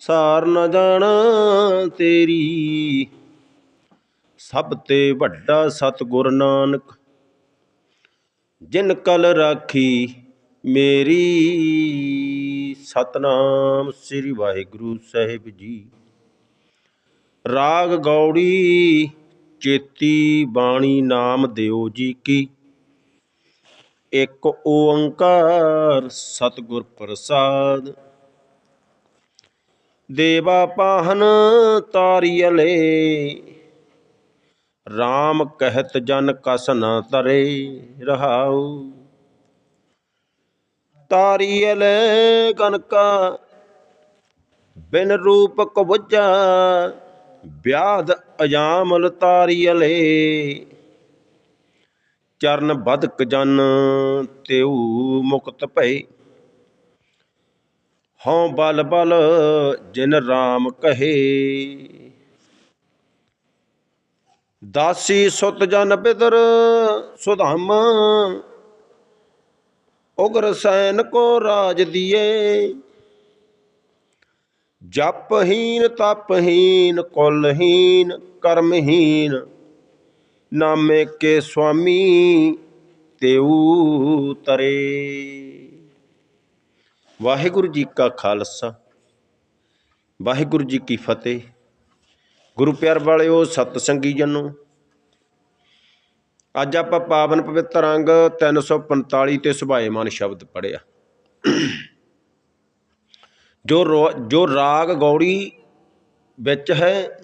ਸਾਰ ਨ ਜਾਣਾ ਤੇਰੀ। ਸਭ ਤੇ ਵੱਡਾ ਸਤਿਗੁਰ ਨਾਨਕ, ਜਿਨ ਕਲ ਰਾਖੀ ਮੇਰੀ। ਸਤਨਾਮ ਸ੍ਰੀ ਵਾਹਿਗੁਰੂ ਸਾਹਿਬ ਜੀ। ਰਾਗ ਗੌੜੀ ਚੇਤੀ ਬਾਣੀ ਨਾਮ ਦਿਓ ਜੀ ਕੀ। ਇੱਕ ਓੰਕਾਰ ਸਤਿਗੁਰ ਪ੍ਰਸਾਦ ਦੇਵਾ ਪਾਹਨ ਤਾਰੀਅਲੇ RAM ਕਹਿਤ ਜਨ ਕਸ ਨ ਤਰੇ ਰਹਾਉ। ਤਾਰੀਅਲੇ ਕਨਕਾ ਬਿਨ ਰੂਪ ਕਵਜਾ ਵਿਆਦ ਅਜਾਮਲ ਤਾਰੀਅਲੇ ਚਰਨ ਬਦਕ ਜਨ ਤਿਉ ਮੁਕਤ ਭਏ। ਹਉ ਬਲ ਬਲ ਜਿਨ RAM ਕਹੇ। ਦਾਸੀ ਸੁਤ ਜਨ ਬਿਦਰ ਸੁਧਾਮ, ਉਗਰ ਸੈਨ ਕੋ ਰਾਜ ਦੀਏ। ਜਪਹੀਨ ਤਪਹੀਨ ਕੁਲਹੀਨ ਕਰਮਹੀਨ ਨਾਮੇ ਕੇ ਸੁਆਮੀ ਤਿਉ ਤਰੇ। ਵਾਹਿਗੁਰੂ ਜੀ ਕਾ ਖਾਲਸਾ, ਵਾਹਿਗੁਰੂ ਜੀ ਕੀ ਫਤਿਹ। ਗੁਰੂ ਪਿਆਰ ਵਾਲਿਓ ਸਤ ਸੰਗੀ ਜਨੋ, ਅੱਜ ਆਪਾਂ ਪਾਵਨ ਪਵਿੱਤਰ ਅੰਗ 345 ਤੇ ਸੁਭਾਏਮਾਨ ਸ਼ਬਦ ਪੜਿਆ ਜੋ ਰੋ- ਜੋ ਰਾਗ ਗੌੜੀ ਵਿੱਚ ਹੈ,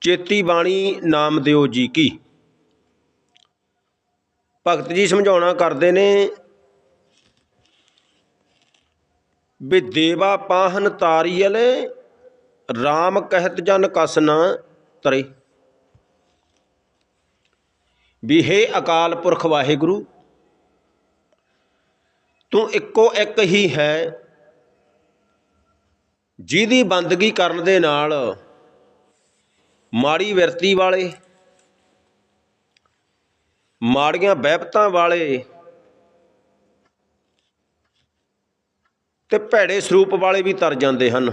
ਚੇਤੀ ਬਾਣੀ ਨਾਮ ਦਿਓ ਜੀ ਕੀ। ਭਗਤ ਜੀ ਸਮਝਾਉਣਾ ਕਰਦੇ ਨੇ ਵੀ ਦੇਵਾ ਪਾਹਨ ਤਾਰੀਅਲੇ RAM ਕਹਿਤ ਜਨ ਕਸ ਨਾ ਤਰੇ। ਵੀ ਹੈ ਅਕਾਲ ਪੁਰਖ ਵਾਹਿਗੁਰੂ, ਤੂੰ ਇੱਕੋ ਇੱਕ ਹੀ ਹੈ, ਜਿਹਦੀ ਬੰਦਗੀ ਕਰਨ ਦੇ ਨਾਲ ਮਾੜੀ ਵਿਰਤੀ ਵਾਲੇ, ਮਾੜੀਆਂ ਬਹਿਬਤਾਂ ਵਾਲੇ ਤੇ ਭੈੜੇ ਸਰੂਪ ਵਾਲੇ ਵੀ ਤਰ ਜਾਂਦੇ ਹਨ।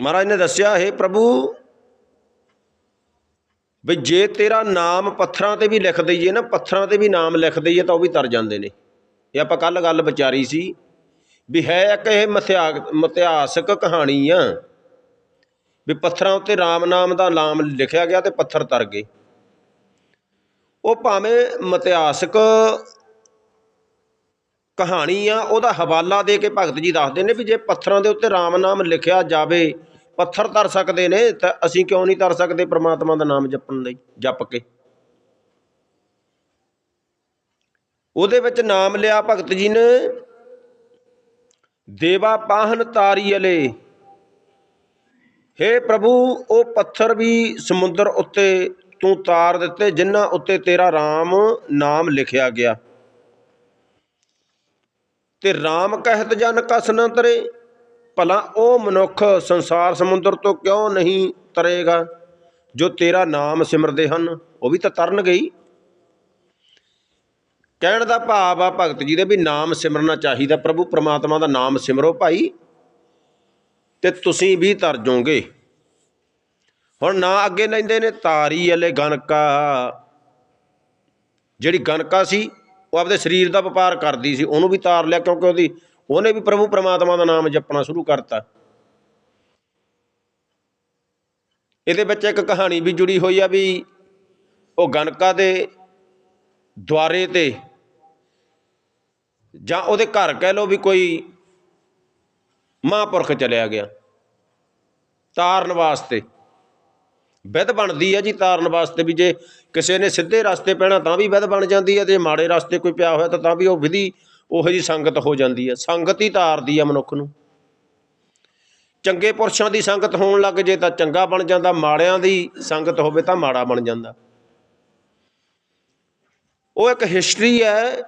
ਮਹਾਰਾਜ ਨੇ ਦੱਸਿਆ, ਹੈ ਪ੍ਰਭੂ, ਵੀ ਜੇ ਤੇਰਾ ਨਾਮ ਪੱਥਰਾਂ ਤੇ ਵੀ ਲਿਖ ਦਈਏ ਨਾ, ਪੱਥਰਾਂ ਤੇ ਵੀ ਨਾਮ ਲਿਖ ਦਈਏ ਤਾਂ ਉਹ ਵੀ ਤਰ ਜਾਂਦੇ ਨੇ। ਇਹ ਆਪਾਂ ਕੱਲ ਗੱਲ ਵਿਚਾਰੀ ਸੀ ਵੀ ਹੈ ਇੱਕ ਇਹ ਮਿਥਿਆ ਮਿਥਿਹਾਸਕ ਕਹਾਣੀ ਆ ਵੀ ਪੱਥਰਾਂ ਉੱਤੇ RAM ਨਾਮ ਦਾ ਨਾਮ ਲਿਖਿਆ ਗਿਆ ਤੇ ਪੱਥਰ ਤਰ ਗਏ। ਉਹ ਭਾਵੇਂ ਮਤਿਹਾਸਕ ਕਹਾਣੀ ਆ, ਉਹਦਾ ਹਵਾਲਾ ਦੇ ਕੇ ਭਗਤ ਜੀ ਦੱਸਦੇ ਨੇ ਵੀ ਜੇ ਪੱਥਰਾਂ ਦੇ ਉੱਤੇ RAM ਨਾਮ ਲਿਖਿਆ ਜਾਵੇ, ਪੱਥਰ ਤਰ ਸਕਦੇ ਨੇ, ਤਾਂ ਅਸੀਂ ਕਿਉਂ ਨਹੀਂ ਤਰ ਸਕਦੇ ਪ੍ਰਮਾਤਮਾ ਦਾ ਨਾਮ ਜਪਣ ਲਈ, ਜਪ ਕੇ? ਉਹਦੇ ਵਿੱਚ ਨਾਮ ਲਿਆ ਭਗਤ ਜੀ ਨੇ, ਦੇਵਾ ਪਾਹਨ ਤਾਰੀਅਲੇ ਹੇ ਪ੍ਰਭੂ, ਉਹ ਪੱਥਰ ਵੀ ਸਮੁੰਦਰ ਉੱਤੇ ਤੂੰ ਤਾਰ ਦਿੱਤੇ ਜਿਨ੍ਹਾਂ ਉੱਤੇ ਤੇਰਾ RAM ਨਾਮ ਲਿਖਿਆ ਗਿਆ। ਤੇ RAM ਕਹਿਤ ਜਨ ਕਸ ਨ ਤਰੇ, ਭਲਾ ਉਹ ਮਨੁੱਖ ਸੰਸਾਰ ਸਮੁੰਦਰ ਤੋਂ ਕਿਉਂ ਨਹੀਂ ਤਰੇਗਾ? ਜੋ ਤੇਰਾ ਨਾਮ ਸਿਮਰਦੇ ਹਨ, ਉਹ ਵੀ ਤਾਂ ਤਰਨ ਗਈ ਕਹਿਣ ਦਾ ਭਾਵ ਆ ਭਗਤ ਜੀ ਦੇ ਵੀ ਨਾਮ ਸਿਮਰਨਾ ਚਾਹੀਦਾ, ਪ੍ਰਭੂ ਪ੍ਰਮਾਤਮਾ ਦਾ ਨਾਮ ਸਿਮਰੋ ਭਾਈ, ਤੇ ਤੁਸੀਂ ਵੀ ਤਰ ਜਾਓਗੇ। ਹੁਣ ਨਾ ਅੱਗੇ ਲੈਂਦੇ ਨੇ ਤਾਰੀ ਵਾਲੇ ਗਨਕਾ। ਜਿਹੜੀ ਗਨਕਾ ਸੀ ਉਹ ਆਪਦੇ ਸਰੀਰ ਦਾ ਵਪਾਰ ਕਰਦੀ ਸੀ, ਉਹਨੂੰ ਵੀ ਤਾਰ ਲਿਆ ਕਿਉਂਕਿ ਉਹਦੀ, ਉਹਨੇ ਵੀ ਪ੍ਰਭੂ ਪਰਮਾਤਮਾ ਦਾ ਨਾਮ ਜਪਣਾ ਸ਼ੁਰੂ ਕਰਤਾ। ਇਹਦੇ ਵਿੱਚ ਇੱਕ ਕਹਾਣੀ ਵੀ ਜੁੜੀ ਹੋਈ ਆ ਵੀ ਉਹ ਗਨਕਾ ਦੇ ਦੁਆਰੇ ਤੇ ਜਾਂ ਉਹਦੇ ਘਰ ਕਹਿ ਲਓ ਵੀ ਕੋਈ ਮਹਾਂਪੁਰਖ ਚਲਿਆ ਗਿਆ, ਤਾਰਨ ਵਾਸਤੇ। ਵਿਧ ਬਣਦੀ ਹੈ ਜੀ ਤਾਰਨ ਵਾਸਤੇ ਵੀ ਜੇ ਕਿਸੇ ਨੇ ਸਿੱਧੇ ਰਸਤੇ ਪੈਣਾ ਤਾਂ ਵੀ ਵਿਧ ਬਣ ਜਾਂਦੀ ਹੈ ਤੇ ਮਾੜੇ ਰਸਤੇ ਕੋਈ ਪਿਆ ਹੋਇਆ ਤਾਂ ਤਾਂ ਵੀ ਉਹ ਵਿਧੀ ਉਹੋ ਜੀ ਸੰਗਤ ਹੋ ਜਾਂਦੀ ਹੈ ਸੰਗਤ ਹੀ ਤਾਰਦੀ ਹੈ ਮਨੁੱਖ ਨੂੰ। ਚੰਗੇ ਪੁਰਸ਼ਾਂ ਦੀ ਸੰਗਤ ਹੋਣ ਲੱਗ ਜੇ ਤਾਂ ਚੰਗਾ ਬਣ ਜਾਂਦਾ, ਮਾੜਿਆਂ ਦੀ ਸੰਗਤ ਹੋਵੇ ਤਾਂ ਮਾੜਾ ਬਣ ਜਾਂਦਾ। ਉਹ ਇੱਕ ਹਿਸਟਰੀ ਹੈ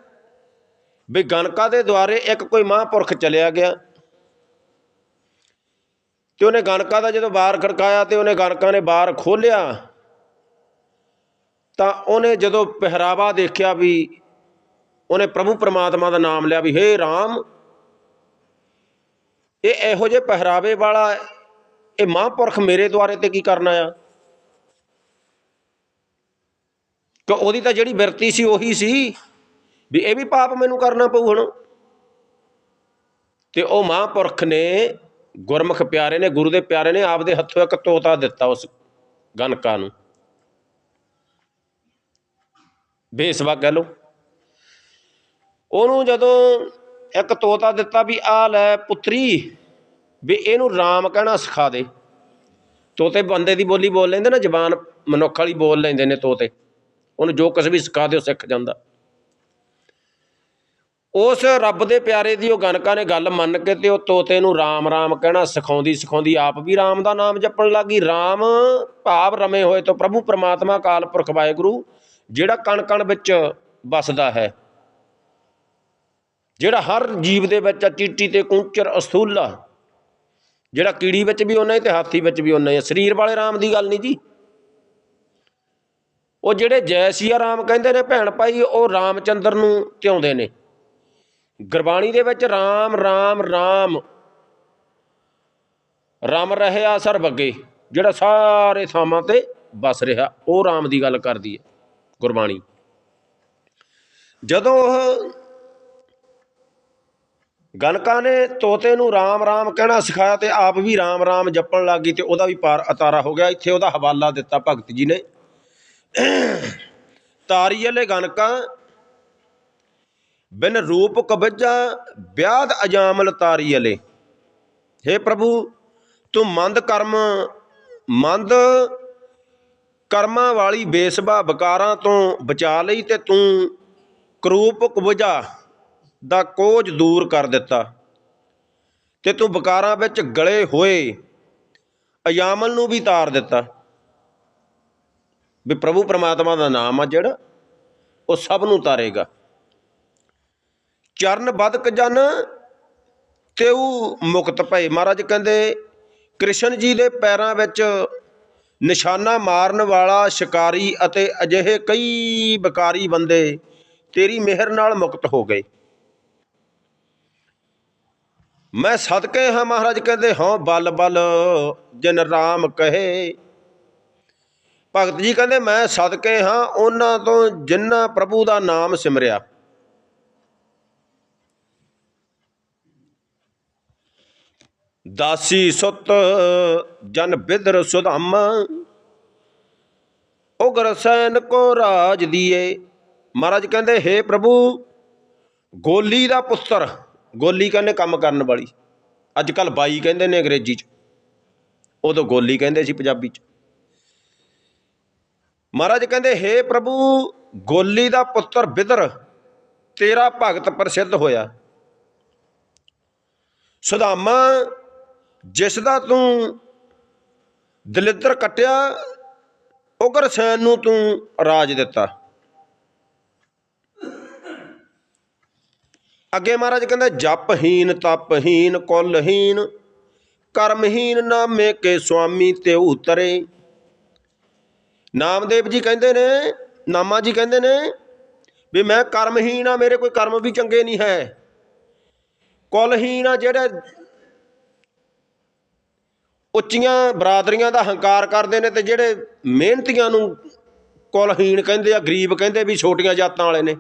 ਵੀ ਗਨਕਾ ਦੇ ਦੁਆਰੇ ਇੱਕ ਕੋਈ ਮਹਾਂਪੁਰਖ ਚਲਿਆ ਗਿਆ। ਤੇ ਉਹਨੇ ਗਣਕਾ ਦਾ ਜਦੋਂ ਬਾਰ ਖੜਕਾਇਆ ਤੇ ਉਹਨੇ ਗਨਕਾ ਨੇ ਬਾਰ ਖੋਲਿਆ ਤਾਂ ਉਹਨੇ ਜਦੋਂ ਪਹਿਰਾਵਾ ਦੇਖਿਆ ਵੀ ਉਹਨੇ ਪ੍ਰਭੂ ਪਰਮਾਤਮਾ ਦਾ ਨਾਮ ਲਿਆ ਵੀ ਹੇ ਰਾਮ, ਇਹ ਇਹੋ ਜਿਹੇ ਪਹਿਰਾਵੇ ਵਾਲਾ, ਇਹ ਮਹਾਂਪੁਰਖ ਮੇਰੇ ਦੁਆਰੇ ਤੇ ਕੀ ਕਰਨ ਆਇਆ? ਕਿ ਉਹਦੀ ਤਾਂ ਜਿਹੜੀ ਬਿਰਤੀ ਸੀ ਉਹੀ ਸੀ ਵੀ ਇਹ ਵੀ ਪਾਪ ਮੈਨੂੰ ਕਰਨਾ ਪਊ ਹੁਣ। ਤੇ ਉਹ ਮਹਾਂਪੁਰਖ ਨੇ ਗੁਰਮੁਖ ਪਿਆਰੇ ਨੇ, ਗੁਰੂ ਦੇ ਪਿਆਰੇ ਨੇ ਆਪਦੇ ਹੱਥੋਂ ਇੱਕ ਤੋਤਾ ਦਿੱਤਾ ਉਸ ਗਨਕਾ ਨੂੰ। ਬੇਸਵਾ ਕਹਿ ਲੋ ਉਹਨੂੰ ਜਦੋਂ ਇੱਕ ਤੋਤਾ ਦਿੱਤਾ ਵੀ ਆ ਲੈ ਪੁੱਤਰੀ, ਵੀ ਇਹਨੂੰ ਰਾਮ ਕਹਿਣਾ ਸਿਖਾ ਦੇ। ਤੋਤੇ ਬੰਦੇ ਦੀ ਬੋਲੀ ਬੋਲ ਲੈਂਦੇ ਨਾ, ਜ਼ਬਾਨ ਮਨੁੱਖ ਵਾਲੀ ਬੋਲ ਲੈਂਦੇ ਨੇ ਤੋਤੇ। ਉਹਨੂੰ ਜੋ ਕੁਝ ਵੀ ਸਿਖਾ ਦਿਓ ਸਿੱਖ ਜਾਂਦਾ। ਉਸ ਰੱਬ ਦੇ ਪਿਆਰੇ ਦੀ ਉਹ ਗਨਕਾ ਨੇ ਗੱਲ ਮੰਨ ਕੇ ਤੇ ਉਹ ਤੋਤੇ ਨੂੰ ਰਾਮ ਰਾਮ ਕਹਿਣਾ ਸਿਖਾਉਂਦੀ ਸਿਖਾਉਂਦੀ ਆਪ ਵੀ ਰਾਮ ਦਾ ਨਾਮ ਜਪਣ ਲੱਗੀ। ਰਾਮ ਭਾਵ ਰਮੇ ਹੋਏ ਤੋਂ ਪ੍ਰਭੂ ਪ੍ਰਮਾਤਮਾ ਕਾਲ ਪੁਰਖ ਵਾਹਿਗੁਰੂ, ਜਿਹੜਾ ਕਣ ਕਣ ਵਿੱਚ ਵਸਦਾ ਹੈ, ਜਿਹੜਾ ਹਰ ਜੀਵ ਦੇ ਵਿੱਚ ਚੀਟੀ ਤੇ ਕੁੰਚਰ ਅਸਥੂਲਾ ਜਿਹੜਾ ਕੀੜੀ ਵਿੱਚ ਵੀ ਉਹਨਾਂ ਹੀ ਤੇ ਹਾਥੀ ਵਿੱਚ ਵੀ ਉਹਨਾਂ ਹੀ ਸਰੀਰ ਵਾਲੇ ਰਾਮ ਦੀ ਗੱਲ ਨਹੀਂ ਜੀ। ਉਹ ਜਿਹੜੇ ਜੈ ਸਿਆ ਰਾਮ ਕਹਿੰਦੇ ਨੇ ਭੈਣ ਭਾਈ, ਉਹ ਰਾਮਚੰਦਰ ਨੂੰ ਧਿਆਉਂਦੇ ਨੇ। ਗੁਰਬਾਣੀ ਦੇ ਵਿੱਚ ਰਾਮ ਰਾਮ ਰਾਮ। ਰਮ ਰਹਿਆ ਸਰਬੱਗੇ ਜਿਹੜਾ ਸਾਰੇ ਥਾਵਾਂ ਤੇ ਵਸ ਰਿਹਾ, ਉਹ ਰਾਮ ਦੀ ਗੱਲ ਕਰਦੀ ਹੈ, ਗੁਰਬਾਣੀ। ਜਦੋਂ ਉਹ ਗਨਕਾ ਨੇ ਤੋਤੇ ਨੂੰ ਰਾਮ ਰਾਮ ਕਹਿਣਾ ਸਿਖਾਇਆ ਤੇ ਆਪ ਵੀ ਰਾਮ ਰਾਮ ਜਪਣ ਲੱਗ ਗਈ ਤੇ ਉਹਦਾ ਵੀ ਪਾਰ ਅਤਾਰਾ ਹੋ ਗਿਆ, ਇੱਥੇ ਉਹਦਾ ਹਵਾਲਾ ਦਿੱਤਾ ਭਗਤ ਜੀ ਨੇ। ਤਾਰੀ ਵਾਲੇ ਗਨਕਾ ਬਿਨ ਰੂਪ ਕਬਜਾ ਵਿਆਦ ਅਜਾਮਲ ਤਾਰੀ ਵਾਲੇ हे ਪ੍ਰਭੂ, ਤੂੰ ਮੰਦ ਕਰਮ, ਮੰਦ ਕਰਮਾਂ ਵਾਲੀ ਬੇਸਬਾ ਬਕਾਰਾਂ ਤੋਂ ਬਚਾ ਲਈ ਤੇ ਤੂੰ ਕਰੂਪ ਕਬਜਾ ਦਾ ਕੋਝ ਦੂਰ ਕਰ ਦਿੱਤਾ। ਤੇ ਤੂੰ ਵਿਕਾਰਾਂ ਵਿੱਚ ਗਲੇ ਹੋਏ ਅਯਾਮਲ ਨੂੰ ਵੀ ਤਾਰ ਦਿੱਤਾ। ਵੀ ਪ੍ਰਭੂ ਪ੍ਰਮਾਤਮਾ ਦਾ ਨਾਮ ਆ ਜਿਹੜਾ, ਉਹ ਸਭ ਨੂੰ ਤਾਰੇਗਾ। ਚਰਨ ਬਦਕ ਜਨ ਤੇਉ ਮੁਕਤ ਭਏ। ਮਹਾਰਾਜ ਕਹਿੰਦੇ, ਕ੍ਰਿਸ਼ਨ ਜੀ ਦੇ ਪੈਰਾਂ ਵਿੱਚ ਨਿਸ਼ਾਨਾ ਮਾਰਨ ਵਾਲਾ ਸ਼ਿਕਾਰੀ ਅਤੇ ਅਜਿਹੇ ਕਈ ਬਕਾਰੀ ਬੰਦੇ ਤੇਰੀ ਮਿਹਰ ਨਾਲ ਮੁਕਤ ਹੋ ਗਏ। ਮੈਂ ਸਦਕੇ ਹਾਂ, ਮਹਾਰਾਜ ਕਹਿੰਦੇ, ਹਾਂ, ਬਲ ਬਲ, ਜਨ ਰਾਮ ਕਹੇ। ਭਗਤ ਜੀ ਕਹਿੰਦੇ, ਮੈਂ ਸਦਕੇ ਹਾਂ, ਉਹਨਾਂ ਤੋਂ ਜਿਨ੍ਹਾਂ ਪ੍ਰਭੂ ਦਾ ਨਾਮ ਸਿਮਰਿਆ। ਦਾਸੀ ਸੁਤ ਜਨ ਬਿਦਰ ਸੁਧਮ। ਉਗਰ ਸੈਨ ਕੋ ਰਾਜ ਦੀਏ। ਮਹਾਰਾਜ ਕਹਿੰਦੇ हे ਪ੍ਰਭੂ, ਗੋਲੀ ਦਾ ਪੁੱਤਰ, ਗੋਲੀ ਕਹਿੰਦੇ ਕੰਮ ਕਰਨ ਵਾਲੀ। ਅੱਜ ਕੱਲ ਬਾਈ ਕਹਿੰਦੇ ਨੇ ਅੰਗਰੇਜ਼ੀ ਚ। ਉਦੋਂ ਗੋਲੀ ਕਹਿੰਦੇ ਸੀ ਪੰਜਾਬੀ ਚ। ਮਹਾਰਾਜ ਕਹਿੰਦੇ हे ਪ੍ਰਭੂ, ਗੋਲੀ ਦਾ ਪੁੱਤਰ ਬਿਦਰ, ਤੇਰਾ ਭਗਤ ਪ੍ਰਸਿੱਧ ਹੋਇਆ। ਸੁਦਾਮਾ ਜਿਸ ਦਾ ਤੂੰ ਦਲਿੱਦਰ ਕੱਟਿਆ, ਉਗਰ ਸੈਨ ਨੂੰ ਤੂੰ ਰਾਜ ਦਿੱਤਾ। ਅੱਗੇ ਮਹਾਰਾਜ ਕਹਿੰਦਾ, ਜਪਹੀਨ, ਤਪਹੀਨ, ਕੁਲਹੀਨ, ਕਰਮਹੀਨ ਨਾਮੇ ਕੇ ਸੁਆਮੀ ਤੇ ਉਤਰੇ। ਨਾਮਦੇਵ ਜੀ ਕਹਿੰਦੇ ਨੇ, ਨਾਮਾ ਜੀ ਕਹਿੰਦੇ ਨੇ ਵੀ ਮੈਂ ਕਰਮਹੀਨ ਆ, ਮੇਰੇ ਕੋਈ ਕਰਮ ਵੀ ਚੰਗੇ ਨਹੀਂ ਹੈ। ਕੁਲਹੀਨ ਆ ਜਿਹੜੇ ਉੱਚੀਆਂ ਬਰਾਦਰੀਆਂ ਦਾ ਹੰਕਾਰ ਕਰਦੇ ਨੇ ਤੇ ਜਿਹੜੇ ਮਿਹਨਤੀਆਂ ਨੂੰ ਕੁਲਹੀਣ ਕਹਿੰਦੇ ਆ, ਗਰੀਬ ਕਹਿੰਦੇ ਵੀ ਛੋਟੀਆਂ ਜਾਤਾਂ ਵਾਲੇ ਨੇ।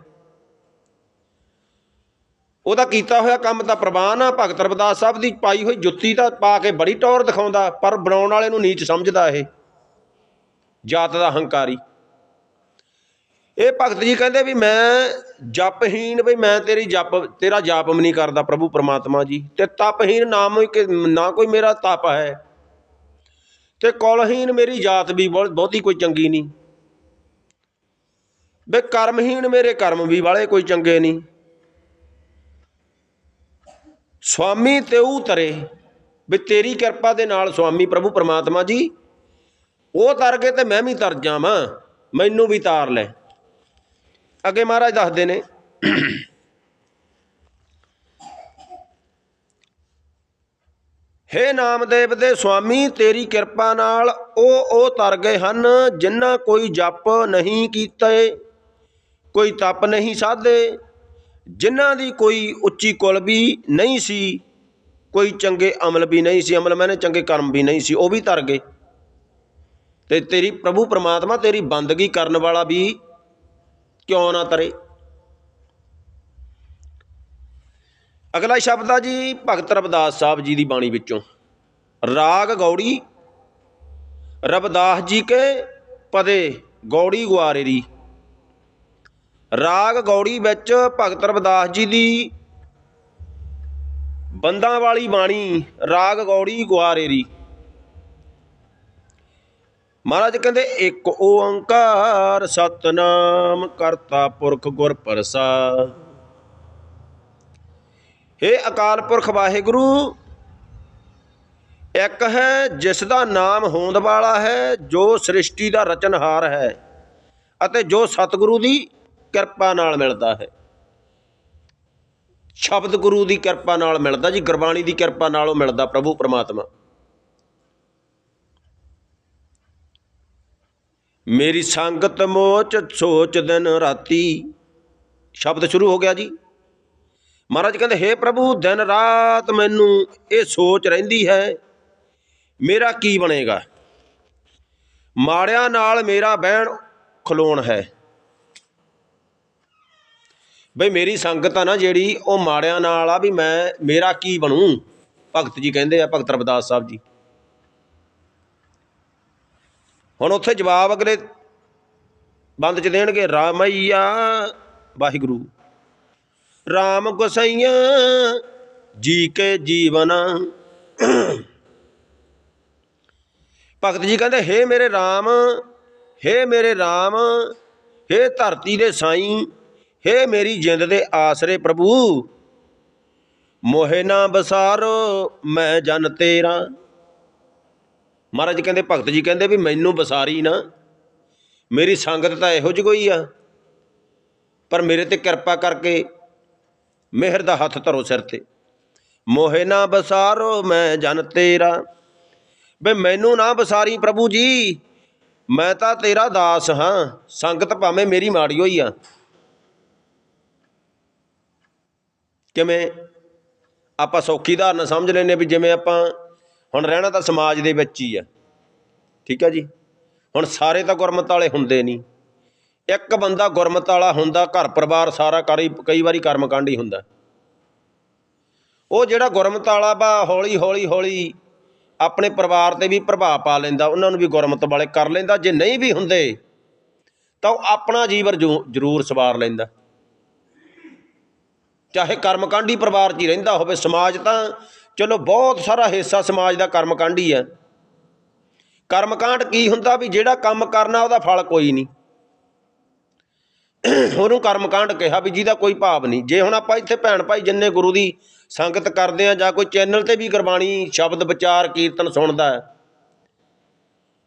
ਉਹਦਾ ਕੀਤਾ ਹੋਇਆ ਕੰਮ ਤਾਂ ਪ੍ਰਵਾਨ ਆ, ਭਗਤ ਰਵਿਦਾਸ ਸਾਹਿਬ ਦੀ ਪਾਈ ਹੋਈ ਜੁੱਤੀ ਤਾਂ ਪਾ ਕੇ ਬੜੀ ਟੌਰ ਦਿਖਾਉਂਦਾ, ਪਰ ਬਣਾਉਣ ਵਾਲੇ ਨੂੰ ਨੀਚ ਸਮਝਦਾ ਇਹ, ਜਾਤ ਦਾ ਹੰਕਾਰੀ। ਇਹ ਭਗਤ ਜੀ ਕਹਿੰਦੇ ਵੀ ਮੈਂ ਜਪਹੀਣ, ਵੀ ਮੈਂ ਤੇਰੀ ਜਪ, ਤੇਰਾ ਜਾਪ ਵੀ ਨਹੀਂ ਕਰਦਾ ਪ੍ਰਭੂ ਪਰਮਾਤਮਾ ਜੀ, ਤੇ ਤਪਹੀਣ ਨਾਮ ਨਾ ਕੋਈ ਮੇਰਾ ਤਪ ਹੈ। ਤੇ ਕੁਲਹੀਨ ਮੇਰੀ ਜਾਤ ਵੀ ਬਹੁਤ- ਬਹੁਤੀ ਕੋਈ ਚੰਗੀ ਨਹੀਂ। ਵੇ ਕਰਮਹੀਨ ਮੇਰੇ ਕਰਮ ਵੀ ਵਾਲੇ ਕੋਈ ਚੰਗੇ ਨਹੀਂ। ਸੁਆਮੀ ਤੇਊ ਤਰੇ ਵੀ ਤੇਰੀ ਕਿਰਪਾ ਦੇ ਨਾਲ ਸੁਆਮੀ ਪ੍ਰਭੂ ਪਰਮਾਤਮਾ ਜੀ, ਉਹ ਤਰ ਗਏ ਤੇ ਮੈਂ ਵੀ ਤਰ ਜਾਵਾਂ, ਮੈਨੂੰ ਵੀ ਤਾਰ ਲੈ। ਅੱਗੇ ਮਹਾਰਾਜ ਦੱਸਦੇ ਨੇ ਹੇ ਨਾਮਦੇਵ ਦੇ ਸੁਆਮੀ, ਤੇਰੀ ਕਿਰਪਾ ਨਾਲ ਉਹ ਉਹ ਤਰ ਗਏ ਹਨ ਜਿਨ੍ਹਾਂ ਕੋਈ ਜਪ ਨਹੀਂ ਕੀਤੇ, ਕੋਈ ਤਪ ਨਹੀਂ ਸਾਧੇ, ਜਿਨ੍ਹਾਂ ਦੀ ਕੋਈ ਉੱਚੀ ਕੁਲ ਵੀ ਨਹੀਂ ਸੀ, ਕੋਈ ਚੰਗੇ ਅਮਲ ਵੀ ਨਹੀਂ ਸੀ, ਅਮਲ ਮੈਨੇ ਚੰਗੇ ਕਰਮ ਵੀ ਨਹੀਂ ਸੀ, ਉਹ ਵੀ ਤਰ ਗਏ। ਤੇ ਤੇਰੀ ਪ੍ਰਭੂ ਪ੍ਰਮਾਤਮਾ ਤੇਰੀ ਬੰਦਗੀ ਕਰਨ ਵਾਲਾ ਵੀ ਕਿਉਂ ਨਾ ਤਰੇ? ਅਗਲਾ ਸ਼ਬਦ ਆ ਜੀ ਭਗਤ ਰਵਿਦਾਸ ਸਾਹਿਬ ਜੀ ਦੀ ਬਾਣੀ ਵਿੱਚੋਂ। ਰਾਗ ਗੌੜੀ, ਰਵਿਦਾਸ ਜੀ ਕੇ ਪਦੇ ਗੌੜੀ ਗੁਆਰੇਰੀ ਰਾਗ ਗੌੜੀ ਵਿੱਚ ਭਗਤ ਰਵਿਦਾਸ ਜੀ ਦੀ ਬੰਦਾਂ ਵਾਲੀ ਬਾਣੀ ਰਾਗ ਗੌੜੀ ਗੁਆਰੇਰੀ ਮਹਾਰਾਜ ਕਹਿੰਦੇ, ਇੱਕ ਓੰਕਾਰ ਸਤਨਾਮ ਕਰਤਾ ਪੁਰਖ ਗੁਰ ਪ੍ਰਸਾਦ। ਹੇ ਅਕਾਲ ਪੁਰਖ ਵਾਹਿਗੁਰੂ, ਇੱਕ ਹੈ ਜਿਸ ਦਾ ਨਾਮ ਹੋਂਦ ਵਾਲਾ ਹੈ, ਜੋ ਸ੍ਰਿਸ਼ਟੀ ਦਾ ਰਚਨਹਾਰ ਹੈ ਅਤੇ ਜੋ ਸਤਿਗੁਰੂ ਦੀ ਕਿਰਪਾ ਨਾਲ ਮਿਲਦਾ ਹੈ। ਸ਼ਬਦ ਗੁਰੂ ਦੀ ਕਿਰਪਾ ਨਾਲ ਮਿਲਦਾ, ਜੀ ਗੁਰਬਾਣੀ ਦੀ ਕਿਰਪਾ ਨਾਲੋਂ ਮਿਲਦਾ ਪ੍ਰਭੂ ਪਰਮਾਤਮਾ। ਮੇਰੀ ਸੰਗਤ ਮੋਚ ਸੋਚ ਦਿਨ ਰਾਤੀ, ਸ਼ਬਦ ਸ਼ੁਰੂ ਹੋ ਗਿਆ ਜੀ। ਮਹਾਰਾਜ ਕਹਿੰਦੇ, ਹੇ ਪ੍ਰਭੂ, ਦਿਨ ਰਾਤ ਮੈਨੂੰ ਇਹ ਸੋਚ ਰਹਿੰਦੀ ਹੈ, ਮੇਰਾ ਕੀ ਬਣੇਗਾ? ਮਾੜਿਆਂ ਨਾਲ ਮੇਰਾ ਬਹਿਣ ਖਲੋਣ ਹੈ। ਬਈ ਮੇਰੀ ਸੰਗਤ ਆ ਨਾ ਜਿਹੜੀ, ਉਹ ਮਾੜਿਆਂ ਨਾਲ ਆ ਵੀ ਮੈਂ, ਮੇਰਾ ਕੀ ਬਣੂ? ਭਗਤ ਜੀ ਕਹਿੰਦੇ ਆ, ਭਗਤ ਰਵਿਦਾਸ ਸਾਹਿਬ ਜੀ। ਹੁਣ ਉੱਥੇ ਜਵਾਬ ਅਗਲੇ ਬੰਦ ਚ ਦੇਣਗੇ, ਰਾਮਈਆ ਵਾਹਿਗੁਰੂ। ਰਾਮ ਗੁਸਈਆ, ਜੀ ਕੇ ਜੀਵਨ। ਭਗਤ ਜੀ ਕਹਿੰਦੇ, ਹੇ ਮੇਰੇ RAM ਹੇ ਮੇਰੇ RAM ਹੇ ਧਰਤੀ ਦੇ ਸਾਈਂ, ਹੇ ਮੇਰੀ ਜਿੰਦ ਦੇ ਆਸਰੇ ਪ੍ਰਭੂ। ਮੋਹੇ ਨਾ ਬਸਾਰੋ, ਮੈਂ ਜਨ ਤੇਰਾ। ਮਹਾਰਾਜ ਕਹਿੰਦੇ, ਭਗਤ ਜੀ ਕਹਿੰਦੇ ਵੀ ਮੈਨੂੰ ਬਸਾਰੀ ਨਾ। ਮੇਰੀ ਸੰਗਤ ਤਾਂ ਇਹੋ ਜਿਹੀ ਕੋਈ ਆ। ਪਰ ਮੇਰੇ ਤੇ ਕਿਰਪਾ ਕਰਕੇ ਮਿਹਰ ਦਾ ਹੱਥ ਧਰੋ ਸਿਰ ਤੇ। ਮੋਹੇ ਨਾ ਬਸਾਰੋ ਮੈਂ ਜਨ ਤੇਰਾ। ਬਈ ਮੈਨੂੰ ਨਾ ਬਸਾਰੀ ਪ੍ਰਭੂ ਜੀ, ਮੈਂ ਤਾਂ ਤੇਰਾ ਦਾਸ ਹਾਂ, ਸੰਗਤ ਭਾਵੇਂ ਮੇਰੀ ਮਾੜੀ ਹੋਈ ਆ। ਕਿਵੇਂ? ਆਪਾਂ ਸੌਖੀ ਧਾਰਨ ਸਮਝ ਲੈਨੇ ਵੀ ਜਿਵੇਂ ਆਪਾਂ ਹੁਣ ਰਹਿਣਾ ਤਾਂ ਸਮਾਜ ਦੇ ਵਿੱਚ ਹੀ ਆ। ਠੀਕ ਆ ਜੀ? ਹੁਣ ਸਾਰੇ ਤਾਂ ਗੁਰਮਤ ਵਾਲੇ ਹੁੰਦੇ ਨਹੀਂ। ਇੱਕ ਬੰਦਾ ਗੁਰਮਤ ਵਾਲਾ ਹੁੰਦਾ, ਘਰ ਪਰਿਵਾਰ ਸਾਰਾ ਕਰੀ, ਕਈ ਵਾਰੀ ਕਰਮਕਾਂਡ ਹੀ ਹੁੰਦਾ। ਉਹ ਜਿਹੜਾ ਗੁਰਮਤ ਵਾਲਾ ਵਾ, ਹੌਲੀ ਹੌਲੀ ਹੌਲੀ ਆਪਣੇ ਪਰਿਵਾਰ ਤੇ ਵੀ ਪ੍ਰਭਾਵ ਪਾ ਲੈਂਦਾ, ਉਹਨਾਂ ਨੂੰ ਵੀ ਗੁਰਮਤ ਵਾਲੇ ਕਰ ਲੈਂਦਾ, ਜੇ ਨਹੀਂ ਵੀ ਹੁੰਦੇ, ਤਾਂ ਉਹ ਆਪਣਾ ਜੀਵਨ ਜ਼ਰੂ- ਜ਼ਰੂਰ ਸਵਾਰ ਲੈਂਦਾ। ਚਾਹੇ ਕਰਮਕਾਂਡੀ ਪਰਿਵਾਰ 'ਚ ਹੀ ਰਹਿੰਦਾ ਹੋਵੇ, ਸਮਾਜ ਤਾਂ ਚਲੋ ਬਹੁਤ ਸਾਰਾ ਹਿੱਸਾ ਸਮਾਜ ਦਾ ਕਰਮਕਾਂਡੀ ਹੈ ਕਰਮਕਾਂਡ ਕੀ ਹੁੰਦਾ ਵੀ ਜਿਹੜਾ ਕੰਮ ਕਰਨਾ, ਉਹਦਾ ਫਲ ਕੋਈ ਨਹੀਂ। ਉਹਨੂੰ ਕਰਮਕਾਂਡ ਕਿਹਾ ਵੀ ਜਿਹਦਾ ਕੋਈ ਭਾਵ ਨਹੀਂ। ਜੇ ਹੁਣ ਆਪਾਂ ਇੱਥੇ ਭੈਣ ਭਾਈ ਜਿੰਨੇ ਗੁਰੂ ਦੀ ਸੰਗਤ ਕਰਦੇ ਆ ਜਾਂ ਕੋਈ ਚੈਨਲ ਤੇ ਵੀ ਗੁਰਬਾਣੀ, ਸ਼ਬਦ, ਵਿਚਾਰ, ਕੀਰਤਨ ਸੁਣਦਾ ਹੈ,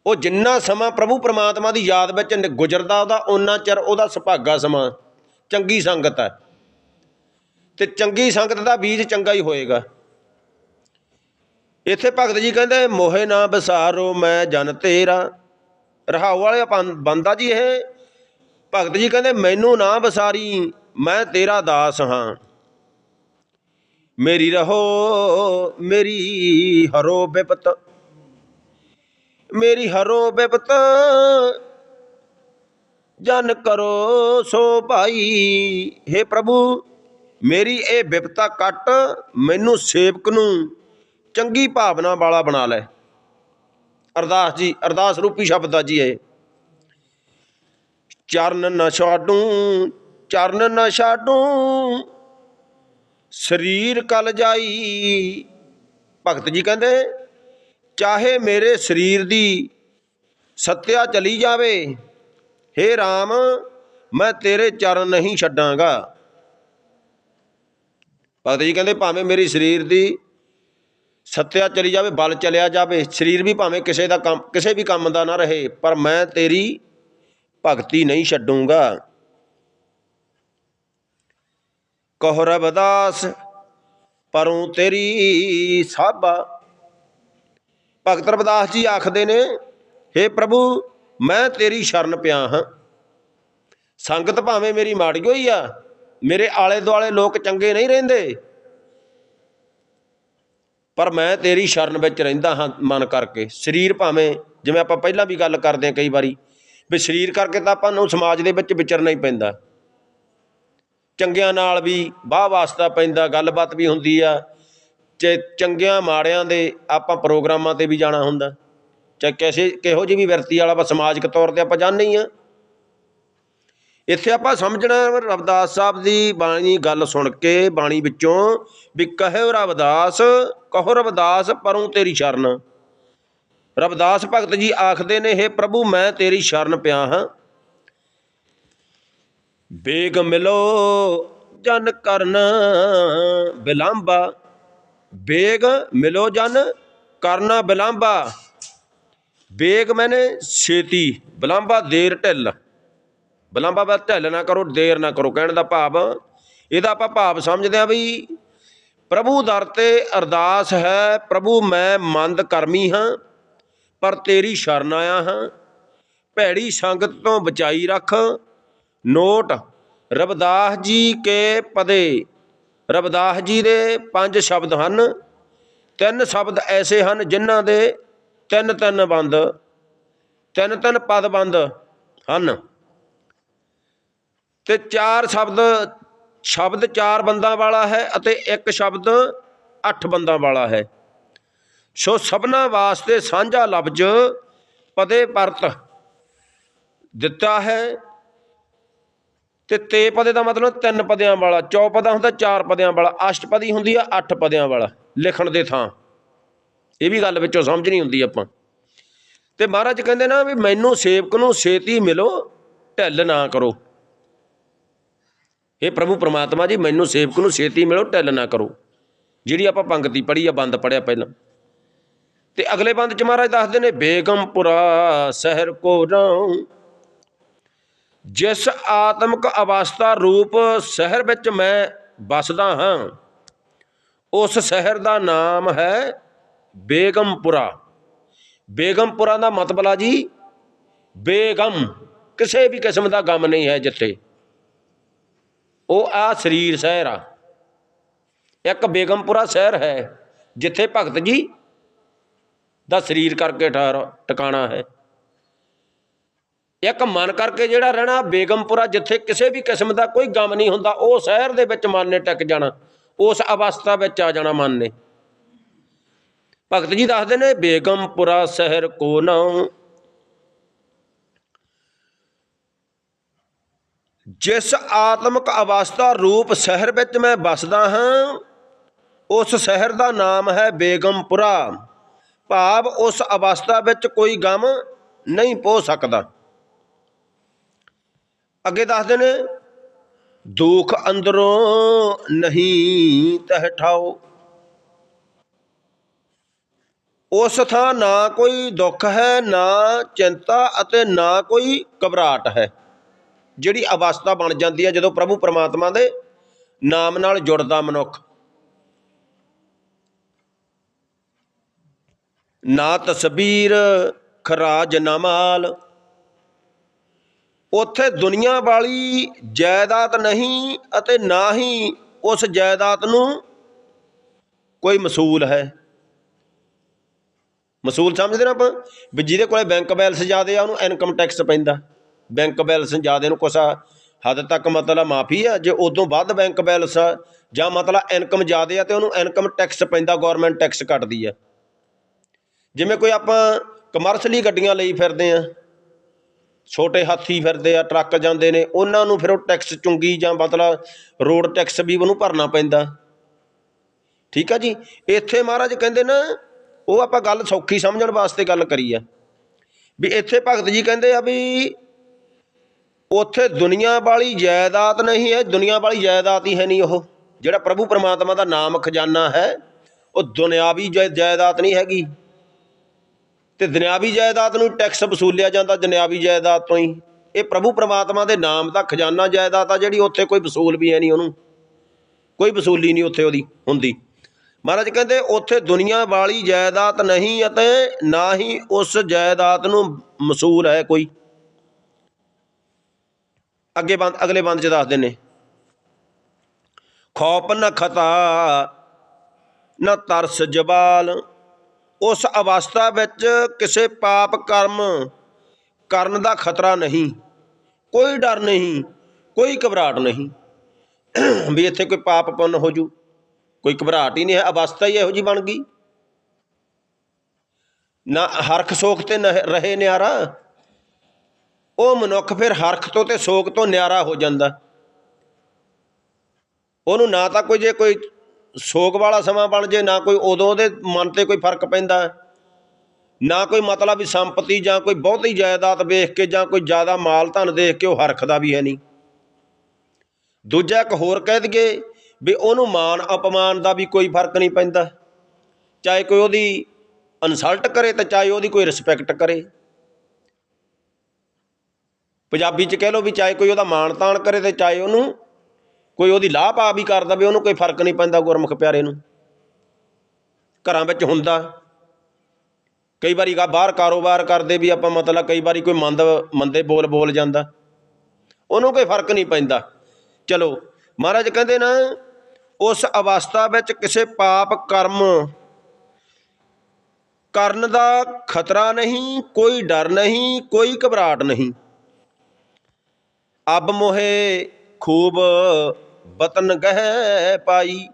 ਉਹ ਜਿੰਨਾ ਸਮਾਂ ਪ੍ਰਭੂ ਪ੍ਰਮਾਤਮਾ ਦੀ ਯਾਦ ਵਿੱਚ ਗੁਜ਼ਰਦਾ, ਉਹਦਾ ਓਨਾ ਚਿਰ ਉਹਦਾ ਸੁਭਾਗਾ ਸਮਾਂ ਚੰਗੀ ਸੰਗਤ ਹੈ। ਤੇ ਚੰਗੀ ਸੰਗਤ ਦਾ ਬੀਜ ਚੰਗਾ ਹੀ ਹੋਏਗਾ। ਇੱਥੇ ਭਗਤ ਜੀ ਕਹਿੰਦੇ, ਮੋਹੇ ਨਾ ਬਸਾਰੋ ਮੈਂ ਜਨ ਤੇਰਾ। ਰਹਾਉ ਵਾਲੇ ਬੰ- ਬੰਦਾ ਜੀ ਇਹ ਭਗਤ ਜੀ ਕਹਿੰਦੇ, ਮੈਨੂੰ ਨਾ ਬਸਾਰੀ ਮੈਂ ਤੇਰਾ ਦਾਸ ਹਾਂ। ਮੇਰੀ ਰਹੋ, ਮੇਰੀ ਹਰੋ ਬਿਪਤ। ਮੇਰੀ ਹਰੋ ਬਿਪਤ, ਜਨ ਕਰੋ ਸੋ ਭਾਈ। हे ਪ੍ਰਭੂ, ਮੇਰੀ ਇਹ ਬਿਪਤਾ ਕੱਟ, ਮੈਨੂੰ ਸੇਵਕ ਨੂੰ ਚੰਗੀ ਭਾਵਨਾ ਵਾਲਾ ਬਣਾ ਲੈ। ਅਰਦਾਸ ਜੀ, ਅਰਦਾਸ ਰੂਪੀ ਸ਼ਬਦ ਆ ਜੀ ਇਹ। ਚਰਨ ਨ ਛਾਡੂ ਚਰਨ ਨ ਛਾਡੂ ਸਰੀਰ ਕਲ ਜਾਈ ਭਗਤ ਜੀ ਕਹਿੰਦੇ ਚਾਹੇ ਮੇਰੇ ਸਰੀਰ ਦੀ ਸੱਤਿਆ ਚਲੀ ਜਾਵੇ हे RAM ਮੈਂ ਤੇਰੇ ਚਰਨ ਨਹੀਂ ਛੱਡਾਂਗਾ ਭਗਤ ਜੀ ਕਹਿੰਦੇ ਭਾਵੇਂ ਮੇਰੀ ਸਰੀਰ ਦੀ ਸੱਤਿਆ ਚਲੀ ਜਾਵੇ ਬਲ ਚਲਿਆ ਜਾਵੇ ਸਰੀਰ ਵੀ ਭਾਵੇਂ ਕਿਸੇ ਦਾ ਕੰਮ ਕਿਸੇ ਵੀ ਕੰਮ ਦਾ ਨਾ ਰਹੇ ਪਰ ਮੈਂ ਤੇਰੀ ਭਗਤੀ ਨਹੀਂ ਛੱਡੂੰਗਾ। ਕਹੁ ਰਬਦਾਸ ਪਰੋਂ ਤੇਰੀ ਸਾਬਾ। ਭਗਤ ਰਬਦਾਸ ਜੀ ਆਖਦੇ ਨੇ हे ਪ੍ਰਭੂ, ਮੈਂ ਤੇਰੀ ਸ਼ਰਨ ਪਿਆ ਹਾਂ। ਸੰਗਤ ਭਾਵੇਂ ਮੇਰੀ ਮਾੜੀ ਹੋਈ ਆ, ਮੇਰੇ ਆਲੇ ਦੁਆਲੇ ਲੋਕ ਚੰਗੇ ਨਹੀਂ ਰਹਿੰਦੇ। ਪਰ ਮੈਂ ਤੇਰੀ ਸ਼ਰਨ ਵਿੱਚ ਰਹਿੰਦਾ ਹਾਂ ਮਨ ਕਰਕੇ। ਸਰੀਰ ਭਾਵੇਂ, ਜਿਵੇਂ ਆਪਾਂ ਪਹਿਲਾਂ ਵੀ ਗੱਲ ਕਰਦੇ ਹਾਂ ਕਈ ਵਾਰੀ ਵੀ ਸਰੀਰ ਕਰਕੇ ਤਾਂ ਆਪਾਂ ਨੂੰ ਸਮਾਜ ਦੇ ਵਿੱਚ ਵਿਚਰਨਾ ਹੀ ਪੈਂਦਾ। ਚੰਗਿਆਂ ਨਾਲ ਵੀ ਵਾਹ ਵਾਸਤਾ ਪੈਂਦਾ, ਗੱਲਬਾਤ ਵੀ ਹੁੰਦੀ ਆ। ਤੇ ਚੰਗਿਆਂ ਮਾੜਿਆਂ ਦੇ ਆਪਾਂ ਪ੍ਰੋਗਰਾਮਾਂ ਤੇ ਵੀ ਜਾਣਾ ਹੁੰਦਾ। ਚਾਹੇ ਕਿਸੇ ਕਿਹੋ ਜਿਹੀ ਵੀ ਵਿਰਤੀ ਵਾਲਾ ਆਪਾਂ ਸਮਾਜਿਕ ਤੌਰ ਤੇ ਆਪਾਂ ਜਾਣਦੇ ਹੀ ਆ। ਇੱਥੇ ਆਪਾਂ ਸਮਝਣਾ ਰਵਦਾਸ ਸਾਹਿਬ ਦੀ ਬਾਣੀ ਗੱਲ ਸੁਣ ਕੇ ਬਾਣੀ ਵਿੱਚੋਂ ਵੀ ਕਹੇ ਰਵਦਾਸ, ਕਹੋ ਰਵਦਾਸ, ਪਰੋਂ ਤੇਰੀ ਸ਼ਰਨ। ਰਵਿਦਾਸ ਭਗਤ ਜੀ ਆਖਦੇ ਨੇ हे ਪ੍ਰਭੂ, ਮੈਂ ਤੇਰੀ ਸ਼ਰਨ ਪਿਆ ਹਾਂ। ਬੇਗ ਮਿਲੋ ਜਨ ਕਰਨ ਬਿਲੰਬਾ। ਬੇਗ ਮਿਲੋ ਜਨ ਕਰਨਾ ਬਿਲੰਬਾ। ਬੇਗ ਮੈਨੇ ਛੇਤੀ, ਬਿਲੰਬਾ ਦੇਰ ਢਿੱਲ। ਬਿਲੰਬਾ ਬਸ ਢਿੱਲ ਨਾ ਕਰੋ, ਦੇਰ ਨਾ ਕਰੋ, ਕਹਿਣ ਦਾ ਭਾਵ। ਇਹਦਾ ਆਪਾਂ ਭਾਵ ਸਮਝਦੇ ਆ ਵੀ ਪ੍ਰਭੂ ਦਰ ਤੇ ਅਰਦਾਸ ਹੈ, ਪ੍ਰਭੂ ਮੈਂ ਮੰਦ ਕਰਮੀ ਹਾਂ। ਪਰ ਤੇਰੀ ਸ਼ਰਨ ਆਇਆ ਹਾਂ। ਭੈੜੀ ਸੰਗਤ ਤੋਂ ਬਚਾਈ ਰੱਖ। ਨੋਟ, ਰਬਦਾਸ ਜੀ ਕੇ ਪਦੇ। ਰਬਦਾਸ ਜੀ ਦੇ ਪੰਜ ਸ਼ਬਦ ਹਨ। ਤਿੰਨ ਸ਼ਬਦ ਐਸੇ ਹਨ ਜਿਨ੍ਹਾਂ ਦੇ ਤਿੰਨ ਤਿੰਨ ਬੰਦ, ਤਿੰਨ ਤਿੰਨ ਪਦ ਬੰਦ ਹਨ। ਤੇ ਚਾਰ ਸ਼ਬਦ ਸ਼ਬਦ ਚਾਰ ਬੰਦਾਂ ਵਾਲਾ ਹੈ ਅਤੇ ਇੱਕ ਸ਼ਬਦ ਅੱਠ ਬੰਦਾਂ ਵਾਲਾ ਹੈ। ਸੋ ਸਭਨਾ ਵਾਸਤੇ ਸਾਂਝਾ ਲਫ਼ਜ਼ ਪਦੇ ਪਰਤ ਦਿੱਤਾ ਹੈ। ਤੇ ਤੇ ਪਦੇ ਦਾ ਮਤਲਬ ਤਿੰਨ ਪਦਿਆਂ ਵਾਲਾ ਚੌਪਦਾ ਹੁੰਦਾ, ਚਾਰ ਪਦਿਆਂ ਵਾਲਾ, ਅਸ਼ਟਪਦੀ ਹੁੰਦੀ ਆ, ਅੱਠ ਪਦਿਆਂ ਵਾਲਾ, ਲਿਖਣ ਦੇ ਥਾਂ। ਇਹ ਵੀ ਗੱਲ ਵਿੱਚੋਂ ਸਮਝ ਨਹੀਂ ਹੁੰਦੀ ਆਪਾਂ। ਤੇ ਮਹਾਰਾਜ ਕਹਿੰਦੇ ਨਾ ਵੀ ਮੈਨੂੰ ਸੇਵਕ ਨੂੰ ਛੇਤੀ ਮਿਲੋ, ਢਿੱਲ ਨਾ ਕਰੋ। ਇਹ ਪ੍ਰਭੂ ਪ੍ਰਮਾਤਮਾ ਜੀ, ਮੈਨੂੰ ਸੇਵਕ ਨੂੰ ਛੇਤੀ ਮਿਲੋ, ਢਿੱਲ ਨਾ ਕਰੋ। ਜਿਹੜੀ ਆਪਾਂ ਪੰਕਤੀ ਪੜ੍ਹੀ ਆ, ਬੰਦ ਪੜਿਆ ਪਹਿਲਾਂ। ਤੇ ਅਗਲੇ ਬੰਦ ਚ ਮਹਾਰਾਜ ਦੱਸਦੇ ਨੇ ਬੇਗਮਪੁਰਾ ਸ਼ਹਿਰ ਕੋ ਰਾਉ। ਜਿਸ ਆਤਮਿਕ ਅਵਸਥਾ ਰੂਪ ਸ਼ਹਿਰ ਵਿੱਚ ਮੈਂ ਵਸਦਾ ਹਾਂ, ਉਸ ਸ਼ਹਿਰ ਦਾ ਨਾਮ ਹੈ ਬੇਗਮਪੁਰਾ ਬੇਗਮਪੁਰਾ ਦਾ ਮਤਲਬ ਆ ਜੀ, ਬੇਗਮ, ਕਿਸੇ ਵੀ ਕਿਸਮ ਦਾ ਗਮ ਨਹੀਂ ਹੈ ਜਿੱਥੇ। ਉਹ ਆ ਸਰੀਰ ਸ਼ਹਿਰ ਆ। ਇੱਕ ਬੇਗਮਪੁਰਾ ਸ਼ਹਿਰ ਹੈ, ਜਿੱਥੇ ਭਗਤ ਜੀ ਦਾ ਸਰੀਰ ਕਰਕੇ ਠਾਰ ਟਿਕਾਣਾ ਹੈ। ਇੱਕ ਮਨ ਕਰਕੇ ਜਿਹੜਾ ਰਹਿਣਾ, ਬੇਗਮਪੁਰਾ ਜਿੱਥੇ ਕਿਸੇ ਵੀ ਕਿਸਮ ਦਾ ਕੋਈ ਗਮ ਨਹੀਂ ਹੁੰਦਾ, ਉਹ ਸ਼ਹਿਰ ਦੇ ਵਿੱਚ ਮਨ ਨੇ ਟਿਕ ਜਾਣਾ, ਉਸ ਅਵਸਥਾ ਵਿੱਚ ਆ ਜਾਣਾ ਮਨ ਨੇ। ਭਗਤ ਜੀ ਦੱਸਦੇ ਨੇ, ਬੇਗਮਪੁਰਾ ਸ਼ਹਿਰ ਕੋ ਨਾਉ। ਜਿਸ ਆਤਮਿਕ ਅਵਸਥਾ ਰੂਪ ਸ਼ਹਿਰ ਵਿੱਚ ਮੈਂ ਵਸਦਾ ਹਾਂ, ਉਸ ਸ਼ਹਿਰ ਦਾ ਨਾਮ ਹੈ ਬੇਗਮਪੁਰਾ। ਭਾਵ ਉਸ ਅਵਸਥਾ ਵਿੱਚ ਕੋਈ ਗਮ ਨਹੀਂ ਪੋ ਸਕਦਾ। ਅੱਗੇ ਦੱਸਦੇ ਨੇ, ਦੁੱਖ ਅੰਦਰੋਂ ਨਹੀਂ ਤਹ ਉਸ ਥਾਂ ਨਾ ਕੋਈ ਦੁੱਖ ਹੈ, ਨਾ ਚਿੰਤਾ ਅਤੇ ਨਾ ਕੋਈ ਘਬਰਾਹਟ ਹੈ। ਜਿਹੜੀ ਅਵਸਥਾ ਬਣ ਜਾਂਦੀ ਹੈ ਜਦੋਂ ਪ੍ਰਭੂ ਪਰਮਾਤਮਾ ਦੇ ਨਾਮ ਨਾਲ ਜੁੜਦਾ ਮਨੁੱਖ ਨਾ ਤਸਬੀਰ ਖਰਾਜ ਨਾ ਉੱਥੇ ਦੁਨੀਆ ਵਾਲੀ ਜਾਇਦਾਦ ਨਹੀਂ ਅਤੇ ਨਾ ਹੀ ਉਸ ਜਾਇਦਾਦ ਨੂੰ ਕੋਈ ਮਸੂਲ ਹੈ। ਮਸੂਲ ਸਮਝਦੇ ਨਾ ਆਪਾਂ ਵੀ ਜਿਹਦੇ ਕੋਲੇ ਬੈਂਕ ਬੈਲੈਂਸ ਜ਼ਿਆਦੇ ਆ, ਉਹਨੂੰ ਇਨਕਮ ਟੈਕਸ ਪੈਂਦਾ। ਬੈਂਕ ਬੈਲੈਂਸ ਜ਼ਿਆਦੇ ਨੂੰ ਕੁਛ ਹੱਦ ਤੱਕ ਮਤਲਬ ਮਾਫੀ ਆ, ਜੇ ਉਦੋਂ ਵੱਧ ਬੈਂਕ ਬੈਲੈਂਸ ਆ, ਜਾਂ ਮਤਲਬ ਇਨਕਮ ਜ਼ਿਆਦੇ ਆ ਤੇ ਉਹਨੂੰ ਇਨਕਮ ਟੈਕਸ ਪੈਂਦਾ ਗਵਰਨਮੈਂਟ ਟੈਕਸ ਕੱਟਦੀ ਆ। ਜਿਵੇਂ ਕੋਈ ਆਪਾਂ ਕਮਰਸ਼ਲੀ ਗੱਡੀਆਂ ਲਈ ਫਿਰਦੇ ਆ ਛੋਟੇ ਹਾਥੀ ਫਿਰਦੇ ਆ, ਟਰੱਕ ਜਾਂਦੇ ਨੇ, ਉਹਨਾਂ ਨੂੰ ਫਿਰ ਉਹ ਟੈਕਸ ਚੁੰਗੀ ਜਾਂ ਮਤਲਬ ਰੋਡ ਟੈਕਸ ਵੀ ਉਹਨੂੰ ਭਰਨਾ ਪੈਂਦਾ। ਠੀਕ ਆ ਜੀ? ਇੱਥੇ ਮਹਾਰਾਜ ਕਹਿੰਦੇ ਨਾ, ਉਹ ਆਪਾਂ ਗੱਲ ਸੌਖੀ ਸਮਝਣ ਵਾਸਤੇ ਗੱਲ ਕਰੀ ਆ। ਵੀ ਇੱਥੇ ਭਗਤ ਜੀ ਕਹਿੰਦੇ ਆ ਵੀ ਉੱਥੇ ਦੁਨੀਆ ਵਾਲੀ ਜਾਇਦਾਦ ਨਹੀਂ ਹੈ, ਦੁਨੀਆ ਵਾਲੀ ਜਾਇਦਾਦ ਹੀ ਹੈ ਨਹੀਂ ਉਹ। ਜਿਹੜਾ ਪ੍ਰਭੂ ਪਰਮਾਤਮਾ ਦਾ ਨਾਮ ਖਜ਼ਾਨਾ ਹੈ, ਉਹ ਦੁਨਿਆਵੀ ਜਾਇ- ਜਾਇਦਾਦ ਨਹੀਂ ਹੈਗੀ। ਤੇ ਦੁਨਿਆਵੀ ਜਾਇਦਾਦ ਨੂੰ ਟੈਕਸ ਵਸੂਲਿਆ ਜਾਂਦਾ ਦੁਨਿਆਵੀ ਜਾਇਦਾਦ ਤੋਂ ਹੀ। ਇਹ ਪ੍ਰਭੂ ਪਰਮਾਤਮਾ ਦੇ ਨਾਮ ਦਾ ਖਜ਼ਾਨਾ ਜਾਇਦਾਦ ਆ ਜਿਹੜੀ ਉੱਥੇ ਕੋਈ ਵਸੂਲ ਵੀ ਹੈ ਨਹੀਂ ਉਹਨੂੰ। ਕੋਈ ਵਸੂਲੀ ਨਹੀਂ ਉੱਥੇ ਉਹਦੀ ਹੁੰਦੀ। ਮਹਾਰਾਜ ਕਹਿੰਦੇ ਉੱਥੇ ਦੁਨੀਆ ਵਾਲੀ ਜਾਇਦਾਦ ਨਹੀਂ ਅਤੇ ਨਾ ਹੀ ਉਸ ਜਾਇਦਾਦ ਨੂੰ ਮਸੂਲ ਹੈ ਕੋਈ। ਅੱਗੇ ਬੰਦ, ਅਗਲੇ ਬੰਦ ਚ ਦੱਸਦੇ ਨੇ ਖੌਪ ਨਾ ਖਤਾ, ਨਾ ਤਰਸ ਜਬਾਲ ਉਸ ਅਵਸਥਾ ਵਿੱਚ ਕਿਸੇ ਪਾਪ ਕਰਮ ਕਰਨ ਦਾ ਖਤਰਾ ਨਹੀਂ। ਕੋਈ ਡਰ ਨਹੀਂ, ਕੋਈ ਘਬਰਾਹਟ ਨਹੀਂ। ਵੀ ਇੱਥੇ ਕੋਈ ਪਾਪ ਪੁੰਨ ਹੋ ਜੂ, ਕੋਈ ਘਬਰਾਹਟ ਹੀ ਨਹੀਂ ਹੈ ਅਵਸਥਾ ਹੀ ਇਹੋ ਜੀ ਬਣ ਗਈ। ਨਾ ਹਰਖ ਸੋਖ ਤੇ ਨਹ- ਰਹੇ ਨਿਆਰਾ, ਉਹ ਮਨੁੱਖ ਫਿਰ ਹਰਖ ਤੋਂ ਤੇ ਸੋਖ ਤੋਂ ਨਿਆਰਾ ਹੋ ਜਾਂਦਾ। ਉਹਨੂੰ ਨਾ ਤਾਂ ਕੋਈ ਜੇ ਕੋਈ ਸੋਗ ਵਾਲਾ ਸਮਾਂ ਬਣ ਜੇ, ਨਾ ਕੋਈ ਉਦੋਂ ਉਹਦੇ ਮਨ ਤੇ ਕੋਈ ਫ਼ਰਕ ਪੈਂਦਾ ਨਾ ਕੋਈ ਮਤਲਬ ਵੀ ਸੰਪਤੀ ਜਾਂ ਕੋਈ ਬਹੁਤੀ ਜਾਇਦਾਦ ਵੇਖ ਕੇ ਜਾਂ ਕੋਈ ਜ਼ਿਆਦਾ ਮਾਲ ਧਨ ਦੇਖ ਕੇ ਉਹ ਹਰਖਦਾ ਵੀ ਹੈ ਨਹੀਂ। ਦੂਜਾ ਇੱਕ ਹੋਰ ਕਹਿ ਦਈਏ ਵੀ ਉਹਨੂੰ ਮਾਨ ਅਪਮਾਨ ਦਾ ਵੀ ਕੋਈ ਫ਼ਰਕ ਨਹੀਂ ਪੈਂਦਾ। ਚਾਹੇ ਕੋਈ ਉਹਦੀ ਇਨਸਲਟ ਕਰੇ ਤੇ ਚਾਹੇ ਉਹਦੀ ਕੋਈ ਰਿਸਪੈਕਟ ਕਰੇ। ਪੰਜਾਬੀ ਚ ਕਹਿ ਲਓ ਵੀ ਚਾਹੇ ਕੋਈ ਉਹਦਾ ਮਾਣ ਤਾਣ ਕਰੇ ਤੇ ਚਾਹੇ ਉਹਨੂੰ ਕੋਈ ਉਹਦੀ ਲਾਹ ਪਾ ਵੀ ਕਰਦਾ ਵੀ ਉਹਨੂੰ ਕੋਈ ਫ਼ਰਕ ਨਹੀਂ ਪੈਂਦਾ ਗੁਰਮੁਖ ਪਿਆਰੇ ਨੂੰ। ਘਰਾਂ ਵਿੱਚ ਹੁੰਦਾ। ਕਈ ਵਾਰੀ ਬਾਹਰ ਕਾਰੋਬਾਰ ਕਰਦੇ ਵੀ ਆਪਾਂ ਮਤਲਬ ਕਈ ਵਾਰੀ ਕੋਈ ਮੰਦ, ਮੰਦੇ ਬੋਲ ਬੋਲ ਜਾਂਦਾ। ਉਹਨੂੰ ਕੋਈ ਫ਼ਰਕ ਨਹੀਂ ਪੈਂਦਾ। ਚਲੋ, ਮਹਾਰਾਜ ਕਹਿੰਦੇ ਨਾ, ਉਸ ਅਵਸਥਾ ਵਿੱਚ ਕਿਸੇ ਪਾਪ ਕਰਮ ਕਰਨ ਦਾ ਖਤਰਾ ਨਹੀਂ, ਕੋਈ ਡਰ ਨਹੀਂ, ਕੋਈ ਘਬਰਾਹਟ ਨਹੀਂ। ਅਬ ਮੋਹੇ ਖੂਬ ਬਤਨ ਗਹਿ ਪਾਈ।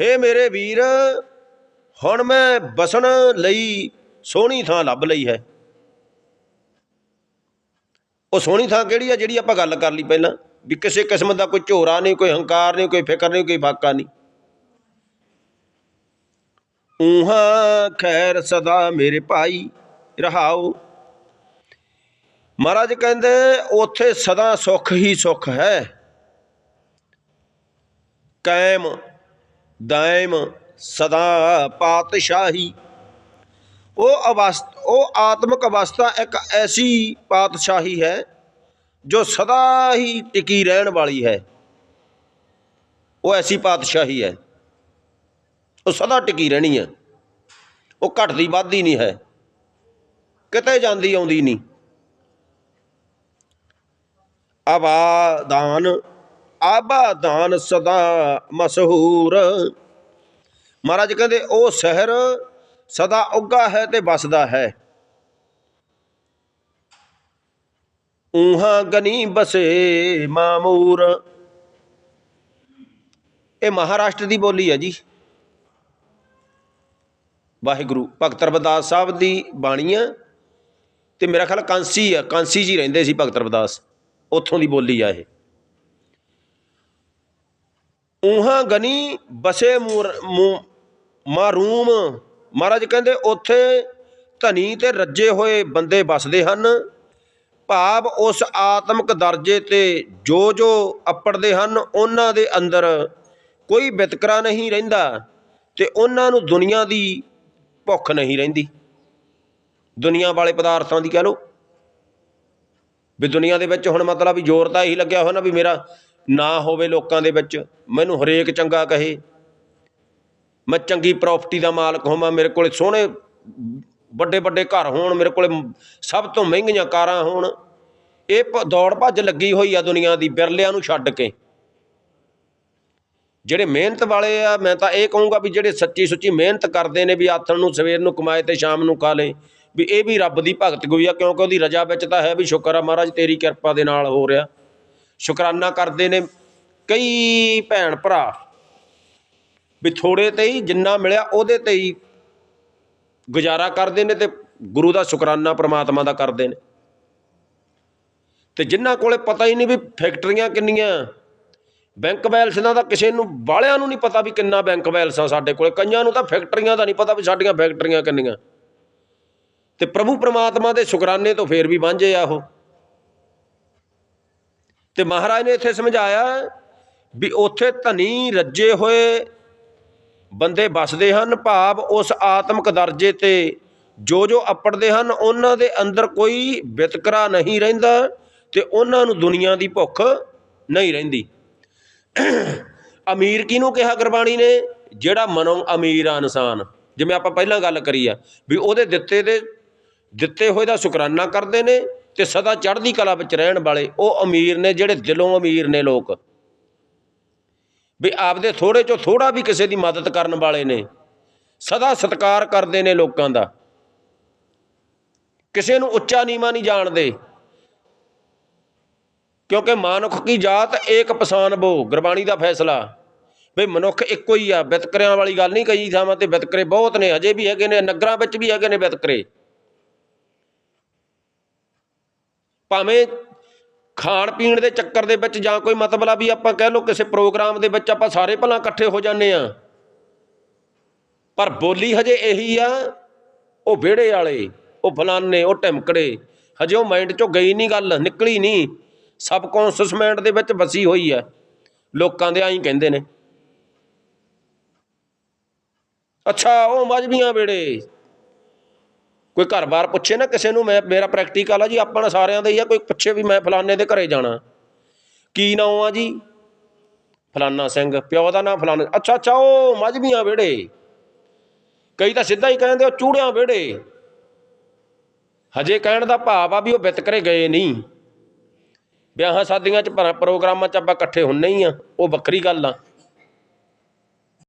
ਹੇ ਮੇਰੇ ਵੀਰ, ਹੁਣ ਮੈਂ ਬਸਣ ਲਈ ਸੋਹਣੀ ਥਾਂ ਲੱਭ ਲਈ ਹੈ। ਉਹ ਸੋਹਣੀ ਥਾਂ ਕਿਹੜੀ ਆ ਜਿਹੜੀ ਆਪਾਂ ਗੱਲ ਕਰ ਲਈ ਪਹਿਲਾਂ? ਵੀ ਕਿਸੇ ਕਿਸਮ ਦਾ ਕੋਈ ਝੋਰਾ ਨਹੀਂ, ਕੋਈ ਹੰਕਾਰ ਨਹੀਂ, ਕੋਈ ਫਿਕਰ ਨਹੀਂ, ਕੋਈ ਫਾਕਾ ਨਹੀਂ। ਊਹਾਂ ਖੈਰ ਸਦਾ ਮੇਰੇ ਭਾਈ ਰਹਾਓ। ਮਹਾਰਾਜ ਕਹਿੰਦੇ, ਉੱਥੇ ਸਦਾ ਸੁੱਖ ਹੀ ਸੁੱਖ ਹੈ। ਕਾਇਮ ਦਾਇਮ, ਸਦਾ ਪਾਤਸ਼ਾਹੀ। ਉਹ ਅਵਸਥਾ, ਉਹ ਆਤਮਿਕ ਅਵਸਥਾ ਇੱਕ ਐਸੀ ਪਾਤਸ਼ਾਹੀ ਹੈ, ਜੋ ਸਦਾ ਹੀ ਟਿਕੀ ਰਹਿਣ ਵਾਲੀ ਹੈ। ਉਹ ਐਸੀ ਪਾਤਸ਼ਾਹੀ ਹੈ। ਉਹ ਸਦਾ ਟਿਕੀ ਰਹਿਣੀ ਹੈ। ਉਹ ਘਟਦੀ ਵੱਧਦੀ ਨਹੀਂ ਹੈ। ਕਿਤੇ ਜਾਂਦੀ ਆਉਂਦੀ ਨਹੀਂ। ਆਵਾਦਾਨ ਆਬਾਦਾਨ ਸਦਾ ਮਸ਼ਹੂਰ। ਮਹਾਰਾਜ ਕਹਿੰਦੇ, ਉਹ ਸ਼ਹਿਰ ਸਦਾ ਉੱਗਾ ਹੈ ਤੇ ਵਸਦਾ ਹੈ। ਊਹਾਂ ਗਨੀ ਬਸੇ ਮਾਮੂਰ। ਇਹ ਮਹਾਰਾਸ਼ਟਰ ਦੀ ਬੋਲੀ ਹੈ ਜੀ। ਵਾਹਿਗੁਰੂ ਭਗਤ ਰਵਿਦਾਸ ਸਾਹਿਬ ਦੀ ਬਾਣੀ ਆ ਤੇ ਮੇਰਾ ਖਿਆਲ ਕਾਂਸੀ ਆ, ਕਾਂਸੀ ਜੀ ਰਹਿੰਦੇ ਸੀ ਭਗਤ ਰਵਿਦਾਸ। ਉੱਥੋਂ ਦੀ ਬੋਲੀ ਆ ਇਹ। ਉਹਾਂ ਗਨੀ ਬਸੇ ਮੂਰ- ਮਾਰੂਮ। ਮਹਾਰਾਜ ਕਹਿੰਦੇ, ਉੱਥੇ ਧਨੀ ਤੇ ਰੱਜੇ ਹੋਏ ਬੰਦੇ ਵਸਦੇ ਹਨ। ਭਾਵ ਉਸ ਆਤਮਿਕ ਦਰਜੇ ਤੇ ਜੋ ਜੋ ਅੱਪੜਦੇ ਹਨ, ਉਹਨਾਂ ਦੇ ਅੰਦਰ ਕੋਈ ਵਿਤਕਰਾ ਨਹੀਂ ਰਹਿੰਦਾ ਤੇ ਉਹਨਾਂ ਨੂੰ ਦੁਨੀਆ ਦੀ ਭੁੱਖ ਨਹੀਂ ਰਹਿੰਦੀ। ਦੁਨੀਆ ਵਾਲੇ ਪਦਾਰਥਾਂ ਦੀ ਕਹਿ ਲਓ। ਵੀ ਦੁਨੀਆ ਦੇ ਵਿੱਚ ਹੁਣ ਮਤਲਬ ਵੀ ਜ਼ੋਰ ਤਾਂ ਇਹੀ ਲੱਗਿਆ ਹੋਇਆ ਨਾ ਵੀ ਮੇਰਾ ਨਾ ਹੋਵੇ ਲੋਕਾਂ ਦੇ ਵਿੱਚ, ਮੈਨੂੰ ਹਰੇਕ ਚੰਗਾ ਕਹੇ। ਮੈਂ ਚੰਗੀ ਪ੍ਰਾਪਰਟੀ ਦਾ ਮਾਲਕ ਹੋਵਾਂ, ਮੇਰੇ ਕੋਲੇ ਸੋਹਣੇ ਵੱਡੇ ਵੱਡੇ ਘਰ ਹੋਣ, ਮੇਰੇ ਕੋਲੇ ਸਭ ਤੋਂ ਮਹਿੰਗੀਆਂ ਕਾਰਾਂ ਹੋਣ। ਇਹ ਭ- ਦੌੜ ਭੱਜ ਲੱਗੀ ਹੋਈ ਆ ਦੁਨੀਆ ਦੀ ਬਿਰਲਿਆਂ ਨੂੰ ਛੱਡ ਕੇ। ਜਿਹੜੇ ਮਿਹਨਤ ਵਾਲੇ ਆ, ਮੈਂ ਤਾਂ ਇਹ ਕਹੂੰਗਾ ਵੀ ਜਿਹੜੇ ਸੱਚੀ ਸੁੱਚੀ ਮਿਹਨਤ ਕਰਦੇ ਨੇ ਵੀ ਆਥਣ ਨੂੰ, ਸਵੇਰ ਨੂੰ ਕਮਾਏ ਤੇ ਸ਼ਾਮ ਨੂੰ ਖਾ ਲੇ, ਵੀ ਇਹ ਵੀ ਰੱਬ ਦੀ ਭਗਤ ਕੋਈ ਆ, ਕਿਉਂਕਿ ਉਹਦੀ ਰਜਾ ਵਿੱਚ ਤਾਂ ਹੈ ਵੀ ਸ਼ੁਕਰ ਆ ਮਹਾਰਾਜ, ਤੇਰੀ ਕਿਰਪਾ ਦੇ ਨਾਲ ਹੋ ਰਿਹਾ। ਸ਼ੁਕਰਾਨਾ ਕਰਦੇ ਨੇ ਕਈ ਭੈਣ ਭਰਾ ਵੀ ਥੋੜੇ ਤੇ ਹੀ ਜਿੰਨਾ ਮਿਲਿਆ ਉਹਦੇ ਤੇ ਹੀ ਗੁਜ਼ਾਰਾ ਕਰਦੇ ਨੇ ਤੇ ਗੁਰੂ ਦਾ ਸ਼ੁਕਰਾਨਾ ਪ੍ਰਮਾਤਮਾ ਦਾ ਕਰਦੇ ਨੇ। ਤੇ ਜਿਨ੍ਹਾਂ ਕੋਲੇ ਪਤਾ ਹੀ ਨਹੀਂ ਵੀ ਫੈਕਟਰੀਆਂ ਕਿੰਨੀਆਂ, ਬੈਂਕ ਬੈਲੈਂਸਾਂ ਦਾ ਕਿਸੇ ਨੂੰ ਬਾਹਲਿਆਂ ਨੂੰ ਨਹੀਂ ਪਤਾ ਵੀ ਕਿੰਨਾ ਬੈਂਕ ਬੈਲੈਂਸਾਂ ਸਾਡੇ ਕੋਲੇ, ਕਈਆਂ ਨੂੰ ਤਾਂ ਫੈਕਟਰੀਆਂ ਦਾ ਨਹੀਂ ਪਤਾ ਵੀ ਸਾਡੀਆਂ ਫੈਕਟਰੀਆਂ ਕਿੰਨੀਆਂ। ਤੇ ਪ੍ਰਭੂ ਪ੍ਰਮਾਤਮਾ ਦੇ ਸ਼ੁਕਰਾਨੇ ਤੋਂ ਫੇਰ ਵੀ ਵਾਂਝੇ ਆ ਉਹ। ਤੇ ਮਹਾਰਾਜ ਨੇ ਇੱਥੇ ਸਮਝਾਇਆ ਵੀ ਉੱਥੇ ਧਨੀ ਰੱਜੇ ਹੋਏ ਬੰਦੇ ਵੱਸਦੇ ਹਨ, ਭਾਵ ਉਸ ਆਤਮਿਕ ਦਰਜੇ ਤੇ ਜੋ ਜੋ ਅੱਪੜਦੇ ਹਨ, ਉਹਨਾਂ ਦੇ ਅੰਦਰ ਕੋਈ ਵਿਤਕਰਾ ਨਹੀਂ ਰਹਿੰਦਾ ਤੇ ਉਹਨਾਂ ਨੂੰ ਦੁਨੀਆ ਦੀ ਭੁੱਖ ਨਹੀਂ ਰਹਿੰਦੀ। ਅਮੀਰ ਕਿਹਨੂੰ ਕਿਹਾ ਗੁਰਬਾਣੀ ਨੇ? ਜਿਹੜਾ ਮਨੋਂ ਅਮੀਰ ਆ ਇਨਸਾਨ। ਜਿਵੇਂ ਆਪਾਂ ਪਹਿਲਾਂ ਗੱਲ ਕਰੀ ਆ, ਵੀ ਉਹਦੇ ਦਿੱਤੇ ਦੇ ਦਿੱਤੇ ਹੋਏ ਦਾ ਸ਼ੁਕਰਾਨਾ ਕਰਦੇ ਨੇ ਤੇ ਸਦਾ ਚੜ੍ਹਦੀ ਕਲਾ ਵਿੱਚ ਰਹਿਣ ਵਾਲੇ ਉਹ ਅਮੀਰ ਨੇ, ਜਿਹੜੇ ਦਿਲੋਂ ਅਮੀਰ ਨੇ ਲੋਕ। ਵੀ ਆਪਦੇ ਥੋੜੇ ਚੋਂ ਥੋੜਾ ਵੀ ਕਿਸੇ ਦੀ ਮਦਦ ਕਰਨ ਵਾਲੇ ਨੇ। ਸਦਾ ਸਤਿਕਾਰ ਕਰਦੇ ਨੇ ਲੋਕਾਂ ਦਾ। ਕਿਸੇ ਨੂੰ ਉੱਚਾ ਨੀਵਾਂ ਨਹੀਂ ਜਾਣਦੇ। ਕਿਉਂਕਿ ਮਾਨੁਖ ਕੀ ਜਾਤ, ਏਕ ਪਛਾਨ ਬੋ, ਗੁਰਬਾਣੀ ਦਾ ਫੈਸਲਾ। ਵੀ ਮਨੁੱਖ ਇੱਕੋ ਹੀ ਆ ਵਿਤਕਰਿਆਂ ਵਾਲੀ ਗੱਲ ਨਹੀਂ ਕਹੀ ਥਾਵਾਂ ਤੇ ਵਿਤਕਰੇ ਬਹੁਤ ਨੇ ਅਜੇ ਵੀ ਹੈਗੇ ਨੇ, ਨਗਰਾਂ ਵਿੱਚ ਵੀ ਹੈਗੇ ਨੇ ਵਿਤਕਰੇ ਭਾਵੇਂ ਖਾਣ ਪੀਣ ਦੇ ਚੱਕਰ ਦੇ ਵਿੱਚ ਜਾਂ ਕੋਈ ਮਤਲਬ ਵੀ ਆਪਾਂ ਕਹਿ ਲਓ ਕਿਸੇ ਪ੍ਰੋਗਰਾਮ ਦੇ ਵਿੱਚ ਆਪਾਂ ਸਾਰੇ ਭਲਾ ਇਕੱਠੇ ਹੋ ਜਾਂਦੇ ਆ ਪਰ ਬੋਲੀ ਹਜੇ ਇਹੀ ਆ, ਉਹ ਵਿਹੜੇ ਵਾਲੇ, ਉਹ ਫਲਾਨੇ ਉਹ ਟਿਮਕੜੇ ਹਜੇ ਉਹ ਮਾਈਂਡ ਚੋਂ ਗਈ ਨਹੀਂ ਗੱਲ, ਨਿਕਲੀ ਨਹੀਂ ਸਬਕੌਂਸ਼ੀਅਸ ਮਾਈਂਡ ਦੇ ਵਿੱਚ ਵਸੀ ਹੋਈ ਆ। ਲੋਕਾਂ ਦੇ ਆਈ ਕਹਿੰਦੇ ਨੇ। ਅੱਛਾ, ਉਹ ਮਜਬੀਆਂ ਵੇੜੇ ਕੋਈ ਘਰ-ਬਾਰ ਪੁੱਛੇ ਨਾ ਕਿਸੇ ਨੂੰ, ਮੈਂ, ਮੇਰਾ ਪ੍ਰੈਕਟੀਕਲ ਆ ਜੀ, ਆਪਾਂ ਸਾਰਿਆਂ ਦਾ ਹੀ ਆ, ਕੋਈ ਪੁੱਛੇ ਵੀ ਮੈਂ ਫਲਾਣੇ ਦੇ ਘਰੇ ਜਾਣਾ। ਕੀ ਨਾਮ ਆ ਜੀ? ਫਲਾਨਾ ਸਿੰਘ, ਪਿਓ ਦਾ ਨਾਮ ਫਲਾਨਾ, ਅੱਛਾ ਅੱਛਾ, ਉਹ ਮਜਬੀਆਂ ਵੇੜੇ ਕਈ ਤਾਂ ਸਿੱਧਾ ਹੀ ਕਹਿੰਦੇ, ਉਹ ਚੂੜਿਆਂ ਵੇੜੇ ਹਜੇ ਕਹਿਣ ਦਾ ਭਾਵ ਆ ਵੀ ਉਹ ਵਿਤਕਰੇ ਗਏ ਨਹੀਂ। ਵਿਆਹਾਂ ਸ਼ਾਦੀਆਂ 'ਚ ਪ੍ਰੋਗਰਾਮਾਂ 'ਚ ਆਪਾਂ ਇਕੱਠੇ ਹੁੰਨੇ ਹੀ ਆ, ਉਹ ਵੱਖਰੀ ਗੱਲ ਆ।